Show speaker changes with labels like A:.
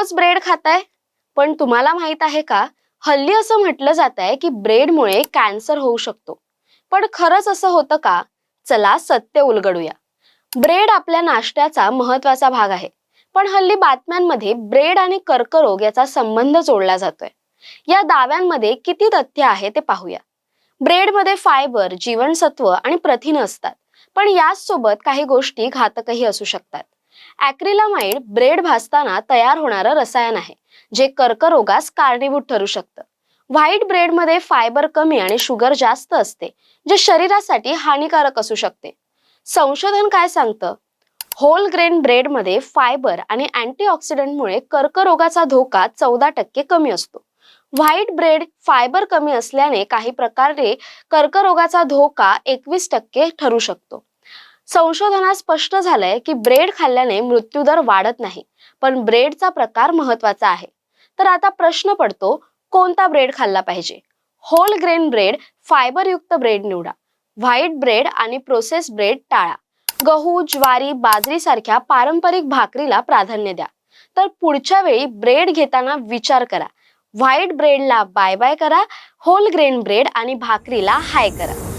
A: रोज bread खाताय? पण तुम्हाला माहीत आहे का हल्ली असं म्हटलं जात आहे की ब्रेडमुळे कॅन्सर होऊ शकतो. पण खरंच असं होतं का? चला सत्य उलगडूया. ब्रेड आपल्या नाश्त्याचा महत्त्वाचा भाग आहे. पण हल्ली बातम्यांमध्ये ब्रेड आणि कर्करोग याचा संबंध जोडला जातोय. या दाव्यांमध्ये किती तथ्य आहे ते पाहूया. ब्रेडमध्ये फायबर जीवनसत्व आणि प्रथिनं असतात. पण याच सोबत काही गोष्टी घातकही असू शकतात. ॲक्रिलामाइड ब्रेड भाजताना तयार होणारं रसायन आहे जे कर्करोगास कारणीभूत ठरू शकतं. व्हाईट ब्रेडमध्ये फायबर कमी आणि शुगर जास्त असते जे शरीरासाठी हानिकारक असू शकते. संशोधन काय सांगतं? होल ग्रेन ब्रेडमध्ये फायबर आणि अँटीऑक्सिडंटमुळे कर्करोगाचा धोका चौदा टक्के कमी असतो. व्हाईट ब्रेड फायबर कमी असल्याने काही प्रकारे कर्करोगाचा धोका एकवीस टक्के ठरू शकतो. संशोधनात स्पष्ट झालंय की ब्रेड खाल्ल्याने मृत्यूदर वाढत नाही पण ब्रेडचा प्रकार महत्त्वाचा आहे. तर आता प्रश्न पडतो कोणता ब्रेड खाल्ला पाहिजे? होल ग्रेन ब्रेड फायबरयुक्त ब्रेड निवडा. व्हाईट ब्रेड आणि प्रोसेस ब्रेड टाळा. गहू ज्वारी बाजरी सारख्या पारंपरिक भाकरीला प्राधान्य द्या. तर पुढच्या वेळी ब्रेड घेताना विचार करा. व्हाईट ब्रेडला बाय बाय करा होल ग्रेन ब्रेड आणि भाकरीला हाय करा.